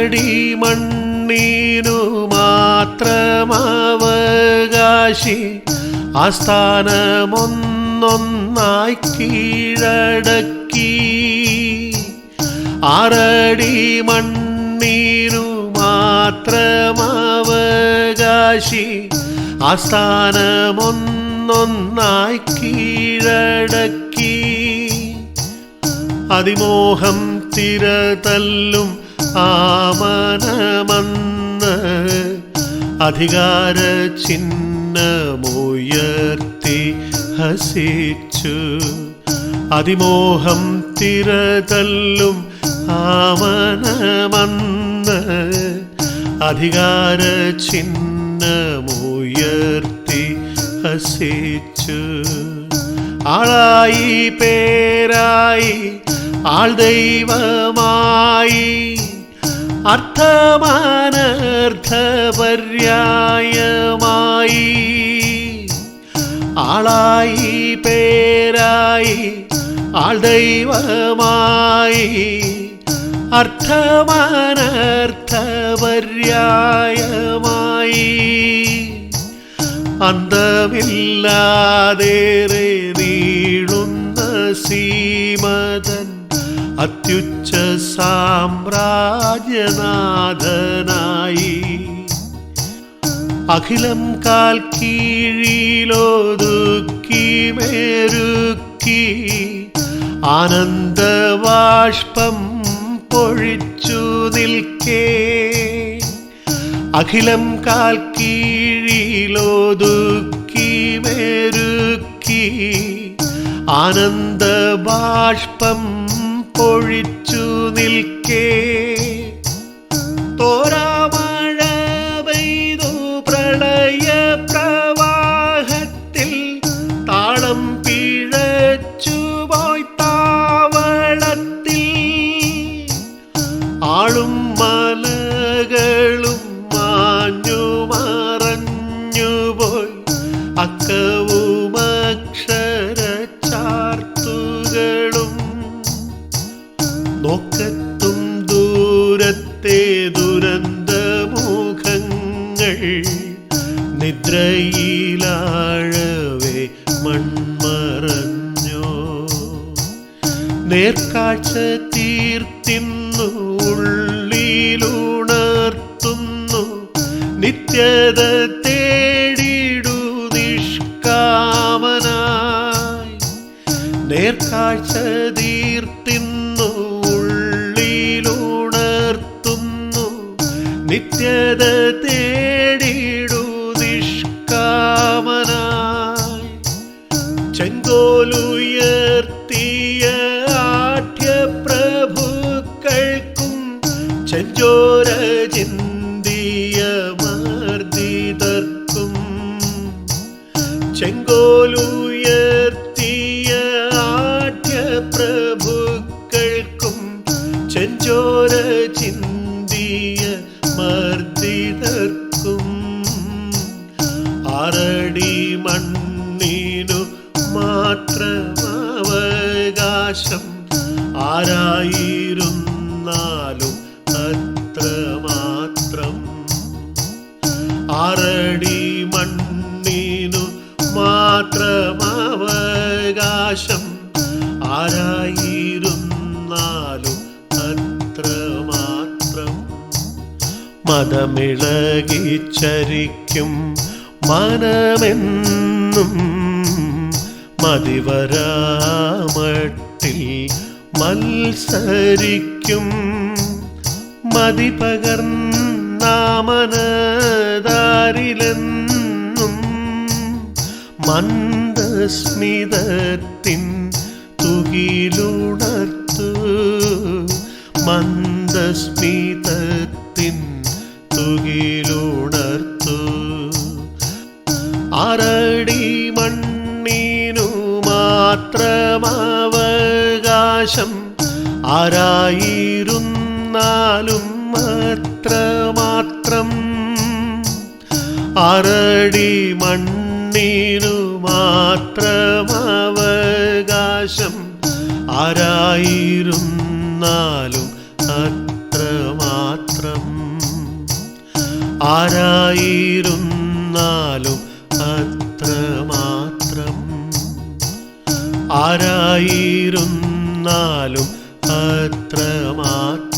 മണ്ണീനു മാത്രമവകാശി ആസ്ഥാനമൊന്നൊന്നായി കീഴടക്കി. ആറടി മണ്ണീനു മാത്രമവകാശി ആസ്ഥാനമൊന്നൊന്നായി കീഴടക്കി. അതിമോഹം തിരതല്ലും ആമനമന്ന് അധികാര ചിഹ്നമുയർത്തി ഹസിച്ചു. അതിമോഹം തിരതല്ലും ആമനമന്ന് അധികാര ചിഹ്നമുയർത്തി ഹസിച്ചു. ആളായി പേരായി ആൾ ദൈവമായി അർത്ഥമാനർത്ഥപര്യായമായി ആളായി പേരായി ആൾ ദൈവമായി. അർത്ഥമാനർത്ഥപര്യായമായി അന്തമില്ലാതേറെ നീളുന്ന സീമതൻ അത്യുച്ച സാമ്രാജ്യനാഥനായി. അഖിലം കാൽ കീഴിലോതുക്കി മേരുക്കി. ആനന്ദവാഷ്പം പൊഴിച്ചു നിൽക്കേ. അഖിലം കാൽ കീഴിലോതുക്കി മേരുക്കി. ആനന്ദബാഷ്പം പൊഴിച്ചു നിൽക്കേ. തോരാമഴ പെയ്തു പ്രളയ പ്രവാഹത്തിൽ താളം പിഴച്ചു പോയി താവളത്തിൽ. ആളും മലകളും മാഞ്ഞു മറഞ്ഞു പോയി. ദുരന്തമുഖങ്ങൾ നിദ്രയിലാഴവേ മൺമറഞ്ഞോ? നേർക്കാഴ്ച തീർത്തിന്നു ഉള്ളിലുണർത്തുന്നു നിത്യത തേടിടു നിഷ്കാമനായി. നേർക്കാഴ്ച തീർത്തിന്നു നിത്യത തേടിടു നിഷ്കാമനായി. ചെങ്കോലുയർത്തിയ ആഠ്യപ്രഭുക്കൾക്കും ചെഞ്ചോര ചിന്തിയ മർദ്ദിതർക്കും. ചെങ്കോലുയർത്തിയ ആഠ്യപ്രഭുക്കൾക്കും ചെഞ്ചോര മണ്ണിനു മാത്രമവകാശം. ആരായിരുന്നാലും അത്രമാത്രം ആരടി മണ്ണിനു മാത്രമവകാശം. ആരായിരുന്നാലും അത്രമാത്രം മതമിളകിച്ചരിക്കും മനമെന്നും മതിവരാമട്ടിൽ മത്സരിക്കും. മതി പകർന്നാമനതാരിലെന്നും മന്ദസ്മിതത്തിൻ തുകിലുണർത്തു മന്ദസ്മിതത്തിൻ തുകിലുണർത്തു ആറടി മണ്ണിനു മാത്രമാവകാശം. ആരായിരുന്നാലും അത്രമാത്രം. ആറടി മണ്ണിനു മാത്രമാവകാശം. ആരായിരുന്നാലും അത്രമാത്രം. ആരായിരുന്നാലും ആരായിരുന്നാലും അത്രമാത്രം